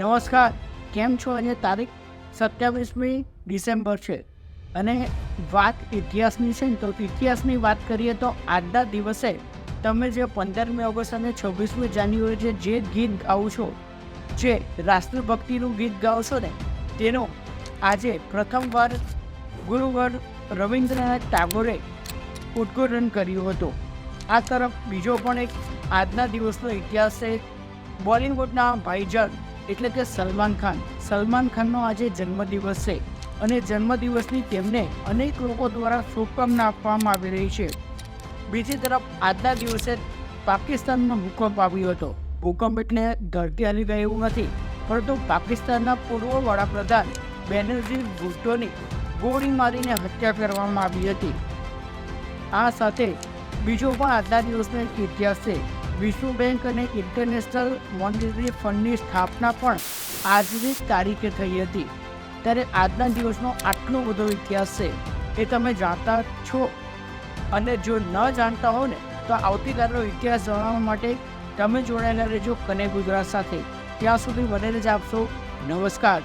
નમસ્કાર, કેમ છો? આજે તારીખ સત્યાવીસમી ડિસેમ્બર છે. અને વાત ઇતિહાસની છે તો ઇતિહાસની વાત કરીએ તો આજના દિવસે તમે જે પંદરમી ઓગસ્ટ અને છવ્વીસમી જાન્યુઆરી જે ગીત ગાઓ છો, જે રાષ્ટ્રભક્તિનું ગીત ગાઓ છો ને, તેનો આજે પ્રથમવાર ગુરુવર રવિન્દ્રનાથ ટાગોરે ઉદ્ઘાટન કર્યું હતું. આ તરફ બીજો પણ એક આજના દિવસનો ઇતિહાસ છે. બોલિવૂડના ભાઈજાન એટલે કે સલમાન ખાન. સલમાન ખાનનો આજે જન્મદિવસ છે અને જન્મદિવસની તેમને અનેક લોકો દ્વારા શુભકામના આપવામાં આવી રહી છે. બીજી તરફ આજના દિવસે પાકિસ્તાનમાં ભૂકંપ આવ્યો હતો. ભૂકંપ એટલે ધરતી હલી ગયા એવું નથી, પરંતુ પાકિસ્તાનના પૂર્વ વડાપ્રધાન બેનર્જી ભુટ્ટોની ગોળી મારીને હત્યા કરવામાં આવી હતી. આ સાથે બીજો પણ આજના દિવસનો ઇતિહાસ છે. વિશ્વ બેંક અને ઇન્ટરનેશનલ મોનિટરી ફંડની સ્થાપના પણ આજની તારીખે થઈ હતી. ત્યારે આજના દિવસનો આટલો બધો ઇતિહાસ છે એ તમે જાણતા છો. અને જો ન જાણતા હો ને, તો આવતીકાલનો ઇતિહાસ જાણવા માટે તમે જોડાયેલા રહેજો કને ગુજરાત સાથે. ત્યાં સુધી મને જ આપશો નમસ્કાર.